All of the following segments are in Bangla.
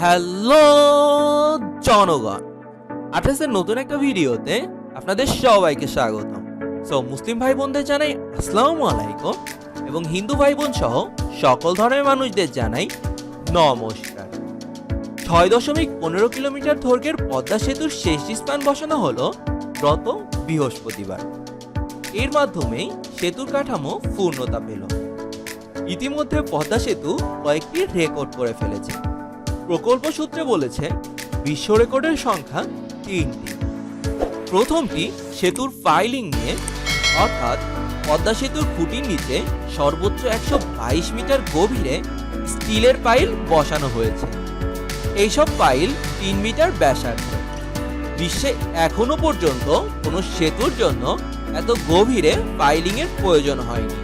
হ্যালো জনগণ আঠাশের নতুন একটা ভিডিওতে আপনাদের সবাইকে স্বাগতম। সো মুসলিম ভাই বোনদের জানাই আসসালামু আলাইকুম এবং হিন্দু ভাই বোন সহ সকল ধর্মের মানুষদের জানাই নমস্কার। ছয় দশমিক পনেরো কিলোমিটার দৈর্ঘ্যের পদ্মা সেতুর শেষ স্থান বসানো হলো গত বৃহস্পতিবার। এর মাধ্যমেই সেতুর কাঠামো পূর্ণতা পেল। ইতিমধ্যে পদ্মা সেতু কয়েকটি রেকর্ড করে ফেলেছে। প্রকল্প সূত্রে বলেছে, বিশ্ব রেকর্ডের সংখ্যা তিনটি। প্রথমটি সেতুর ফাইলিং নিয়ে? অর্থাৎ, পদ্মা সেতুর খুঁটির নিচে সর্বোচ্চ একশো বাইশ মিটার গভীরে স্টিলের পাইল বসানো হয়েছে। এইসব পাইল তিন মিটার ব্যাসার্ধ। বিশ্বে এখনও পর্যন্ত কোনো সেতুর জন্য এত গভীরে পাইলিংয়ের প্রয়োজন হয়নি।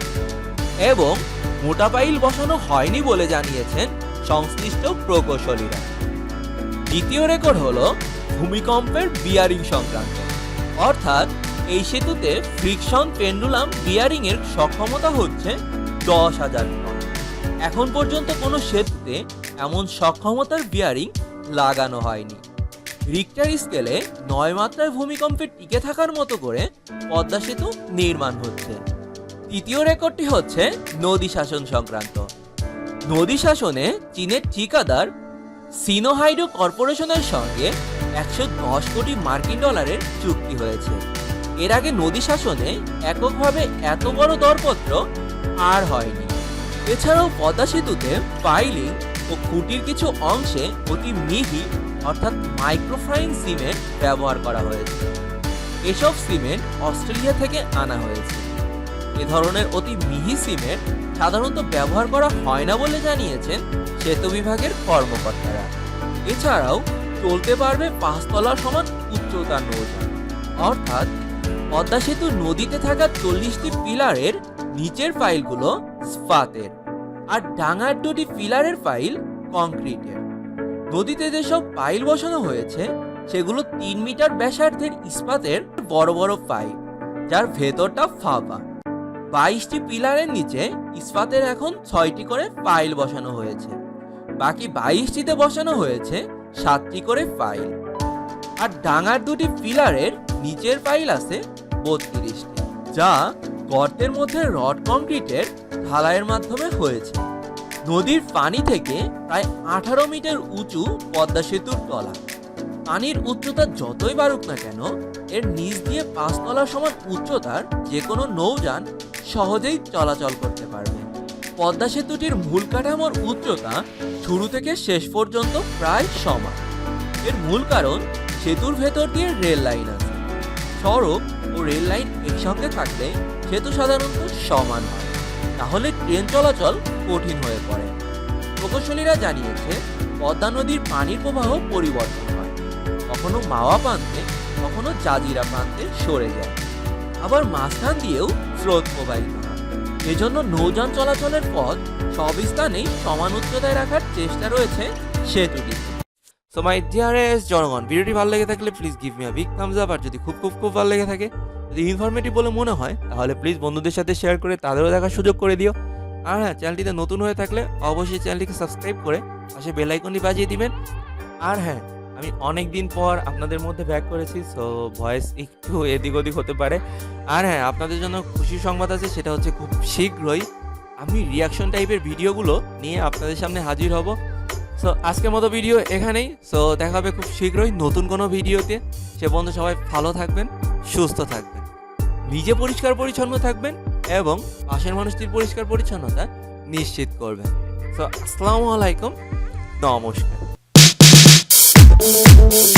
এবং মোটা পাইল বসানো হয়নি বলে জানিয়েছেন সংশ্লিষ্ট প্রকৌশলীরা। দ্বিতীয় রেকর্ড হলো ভূমিকম্পের বিয়ারিং সংক্রান্ত। অর্থাৎ এই সেতুতে ফ্রিকশন পেন্ডুলাম বিয়ারিং এর সক্ষমতা হচ্ছে দশ হাজার টন। এখন পর্যন্ত কোনো সেতুতে এমন সক্ষমতার বিয়ারিং লাগানো হয়নি। রিক্টার স্কেলে নয় মাত্রায় ভূমিকম্পে টিকে থাকার মতো করে পদ্মা সেতু নির্মাণ হচ্ছে। তৃতীয় রেকর্ডটি হচ্ছে নদী শাসন সংক্রান্ত। নদী শাসনে চীনের ঠিকাদার সিনোহাইড্রো কর্পোরেশনের সঙ্গে একশো দশ কোটি মার্কিন ডলারের চুক্তি হয়েছে। এর আগে নদী শাসনে এককভাবে এত বড় দরপত্র আর হয়নি। এছাড়াও পদ্মা সেতুতে পাইলিং ও খুঁটির কিছু অংশে অতি মিহি, অর্থাৎ মাইক্রোফাইন সিমেন্ট ব্যবহার করা হয়েছে। এসব সিমেন্ট অস্ট্রেলিয়া থেকে আনা হয়েছে। এ ধরনের অতি মিহি সিমেন্ট সাধারণত ব্যবহার করা হয় না বলে জানিয়েছেন সেতু বিভাগের কর্মকর্তারা। এছাড়াও চলতে পারবে পাঁচতলা সমান উচ্চতার নৌযান। অর্থাৎ পদ্মা সেতু নদীতে থাকা চল্লিশটি পিলারের নিচের ফাইলগুলো স্পাতের আর ডাঙার দুটি পিলারের ফাইল কংক্রিটের। নদীতে যেসব পাইল বসানো হয়েছে, সেগুলো তিন মিটার ব্যাসার্ধের ইস্পাতের বড় বড় পাইল, যার ভেতরটা ফাঁপা। বাইশটি পিলারের নিচে ইস্পাতের এখন ছয়টি করে পাইল বসানো হয়েছে। বাকি বাইশটিতে বসানো হয়েছে সাতটি করে পাইল আর ডাঙার দুটি পিলারের নিচের পাইল আছে বত্রিশটি, যা গর্তের মধ্যে রড কংক্রিটের ঢালাইয়ের মাধ্যমে হয়েছে। নদীর পানি থেকে প্রায় আঠারো মিটার উঁচু পদ্মা সেতুর তলা। পানির উচ্চতা যতই বাড়ুক না কেন, এর নিচ দিয়ে পাঁচতলা সমান উচ্চতার যে কোনো নৌযান সহজেই চলাচল করতে পারবে। পদ্মা সেতুটির মূল কাঠামোর উচ্চতা শুরু থেকে শেষ পর্যন্ত প্রায় সমান। এর মূল কারণ সেতুর ভেতর দিয়ে রেল লাইন আছে। সড়ক ও রেল লাইন একসঙ্গে থাকলে সেতু সাধারণত সমান হয়। তাহলে ট্রেন চলাচল কঠিন হয়ে পড়ে। প্রকৌশলীরা জানিয়েছে, পদ্মা নদীর পানির প্রবাহ পরিবর্তন। কখনো মাওয়া প্রান্তে, কখনো জাজিরা প্রান্তে সরে যায়। আবার মাঝখান দিয়েও স্রোত প্রবাহিত এজন্য নৌযান চলাচলের পথ সব স্থানেই সমান উচ্চতায় রাখার চেষ্টা রয়েছে সেতুটিতে সো মাই ডিয়ারেস্ট জনগণ, ভিডিওটি ভালো লেগে থাকলে please give me a big thumbs up আর যদি খুব খুব খুব ভালো লেগে থাকে, যদি ইনফরমেটিভ বলে মনে হয়, তাহলে প্লিজ বন্ধুদের সাথে শেয়ার করে তাদেরও দেখার সুযোগ করে দিও। আর হ্যাঁ চ্যানেলটিতে নতুন হয়ে থাকলে অবশ্যই চ্যানেলটিকে সাবস্ক্রাইব করে পাশে বেল আইকনটি বাজিয়ে দিবেন। আর হ্যাঁ আমি অনেক দিন পর আপনাদের মধ্যে ব্যাক করেছি সো ভয়েস একটু এদিক ওদিক হতে পারে। আর হ্যাঁ আপনাদের জন্য খুশি সংবাদ আছে, সেটা হচ্ছে খুব শীঘ্রই আমি রিয়াকশন টাইপের ভিডিওগুলো নিয়ে আপনাদের সামনে হাজির হব। সো আজকের মতো ভিডিও এখানেই। সো দেখা হবে খুব শীঘ্রই নতুন কোনো ভিডিওতে। সে বন্ধু সবাই ভালো থাকবেন, সুস্থ থাকবেন। নিজে পরিষ্কার পরিচ্ছন্ন থাকবেন এবং পাশের মানুষটির পরিষ্কার পরিচ্ছন্নতা নিশ্চিত করবেন। সো আসসালামু আলাইকুম, নমস্কার। Música